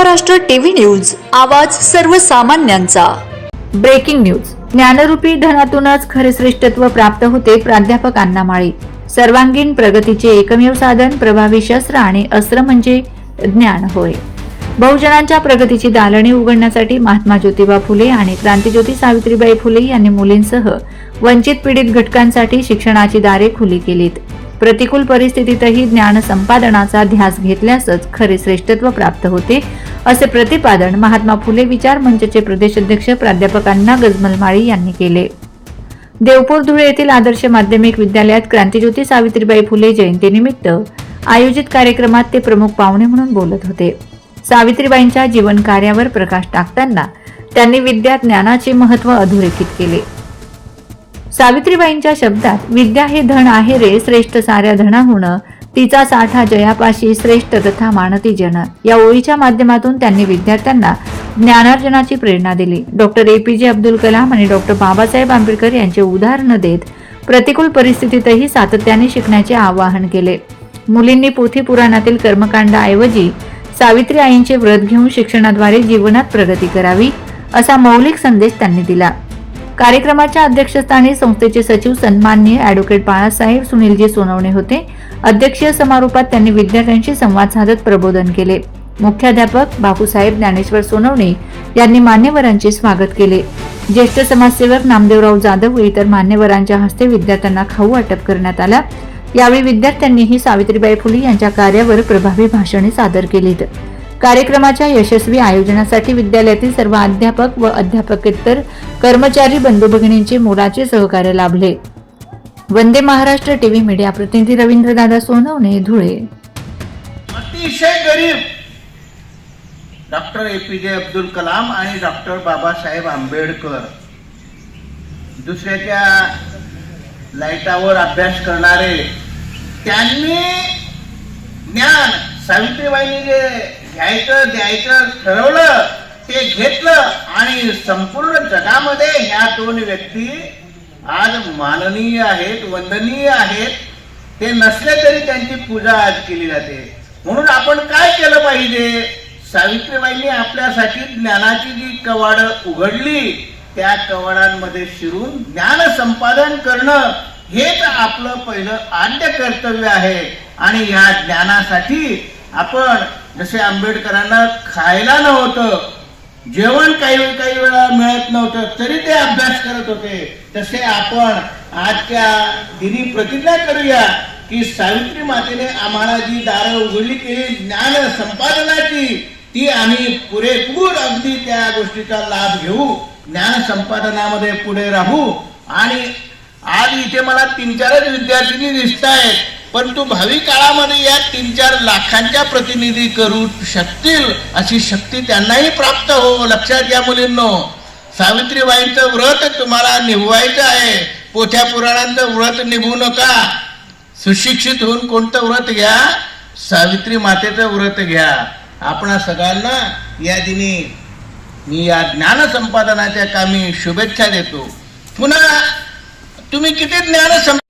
Maharashtra TV news आवाज सर्वसामान्यांचा. Breaking news. ज्ञानरूपी धनातूनच खरे श्रेष्ठत्व प्राप्त होते प्राध्यापक अण्णा माळी. सर्वांगीण प्रगतीचे एकमेव साधन प्रभावी शस्त्र आणि अस्त्र म्हणजे ज्ञान होय. बहुजनांच्या प्रगतीची दालने उघडण्यासाठी महात्मा ज्योतिबा फुले आणि क्रांतीज्योती सावित्रीबाई फुले यांनी मुलींसह वंचित पीडित घटकांसाठी शिक्षणाची दारे खुली केलीत. प्रतिकूल परिस्थितीतही ज्ञान संपादनाचा ध्यास घेतल्यासच खरे श्रेष्ठत्व प्राप्त होते असे प्रतिपादन महात्मा फुले विचार मंचचे प्रदेशाध्यक्ष प्राध्यापक अण्णा गजमल माळी यांनी केले. देवपूर धुळे येथील आदर्श माध्यमिक विद्यालयात क्रांतीज्योती सावित्रीबाई फुले जयंतीनिमित्त आयोजित कार्यक्रमात ते प्रमुख पाहुणे म्हणून बोलत होते. सावित्रीबाईंच्या जीवन कार्यावर प्रकाश टाकताना त्यांनी विद्या ज्ञानाचे महत्त्व अधोरेखित केले. सावित्रीबाईंच्या शब्दात विद्या हे धन आहे रे श्रेष्ठ साऱ्या धनाहून तिचा साठा जयापाशी श्रेष्ठ तथा मानती जन. या ओळीच्या माध्यमातून त्यांनी विद्यार्थ्यांना ज्ञानार्जनाची प्रेरणा दिली. डॉक्टर ए पी जे अब्दुल कलाम आणि डॉक्टर बाबासाहेब आंबेडकर यांचे उदाहरण देत प्रतिकूल परिस्थितीतही सातत्याने शिकण्याचे आवाहन केले. मुलींनी पोथी पुराणातील कर्मकांडाऐवजी सावित्री आईंचे व्रत घेऊन शिक्षणाद्वारे जीवनात प्रगती करावी असा मौलिक संदेश त्यांनी दिला. कार्यक्रमाच्या अध्यक्षस्थानी संस्थेचे सचिव सन्माननीय ॲडव्होकेट बाळासाहेब सुनीलजी सोनवणे होते. अध्यक्षीय समारोपात त्यांनी विद्यार्थ्यांशी संवाद साधत प्रबोधन केले. मुख्याध्यापक बापूसाहेब ज्ञानेश्वर सोनवणे यांनी मान्यवरांचे स्वागत केले. ज्येष्ठ समाजसेवक नामदेवराव जाधव व इतर मान्यवरांच्या हस्ते विद्यार्थ्यांना खाऊ वाटप करण्यात आला. यावेळी विद्यार्थ्यांनीही सावित्रीबाई फुले यांच्या कार्यावर प्रभावी भाषणे सादर केलीत. कार्यक्रमाच्या यशस्वी आयोजनासाठी विद्यालयातील सर्व अध्यापक व अध्यापकेतर कर्मचारी बंधू भगिनींचे मोलाचे सहकार्य लाभले. वंदे महाराष्ट्र टीव्ही मीडिया प्रतिनिधी रवींद्र दादा सोनवणे धुळे. अतिशय गरीब डॉक्टर ए पी जे अब्दुल कलाम आणि डॉक्टर बाबासाहेब आंबेडकर दुसऱ्याच्या लाईटावर अभ्यास करणारे त्यांनी ज्ञान सावित्रीबाईंनी जे घ्यायचं द्यायचं ठरवलं ते घेतलं आणि संपूर्ण जगामध्ये ह्या दोन व्यक्ती आज माननीय आहेत वंदनीय आहेत. ते नसले तरी त्यांची पूजा आज केली जाते. म्हणून आपण काय केलं पाहिजे? सावित्रीबाईंनी आपल्यासाठी ज्ञानाची जी कवाड उघडली त्या कवाडांमध्ये शिरून ज्ञान संपादन करणं हेच आपलं पहिलं आद्य कर्तव्य आहे. आणि ह्या ज्ञानासाठी आपण जसे आंबेडकरांना खायला नव्हतं जेवण काही काही वेळा मिळत नव्हतं तरी ते अभ्यास करत होते. तसे आपण आजच्या दिनी प्रतिज्ञा करूया की सावित्री मातेने आम्हाला जी दारं उघडली केली ज्ञान संपादनाची ती आम्ही पुरेपूर अगदी त्या गोष्टीचा लाभ घेऊ ज्ञान संपादनामध्ये पुढे राहू. आणि आज इथे मला तीन चारच विद्यार्थिनी दिसत आहेत परंतु भावी काळामध्ये या तीन चार लाखांच्या प्रतिनिधी करू शकतील अशी शक्ती त्यांनाही प्राप्त हो लक्षात घ्या मुलींनो. सावित्रीबाईंचं व्रत तुम्हाला निभवायचं आहे. पोथ्या पुराणांचं व्रत निभवू नका. सुशिक्षित होऊन कोणतं व्रत घ्या? सावित्री मातेचं व्रत घ्या. आपणा सगळ्यांना या दिनी मी या ज्ञान संपादनाच्या कामी शुभेच्छा देतो. पुन्हा तुम्ही किती ज्ञान संप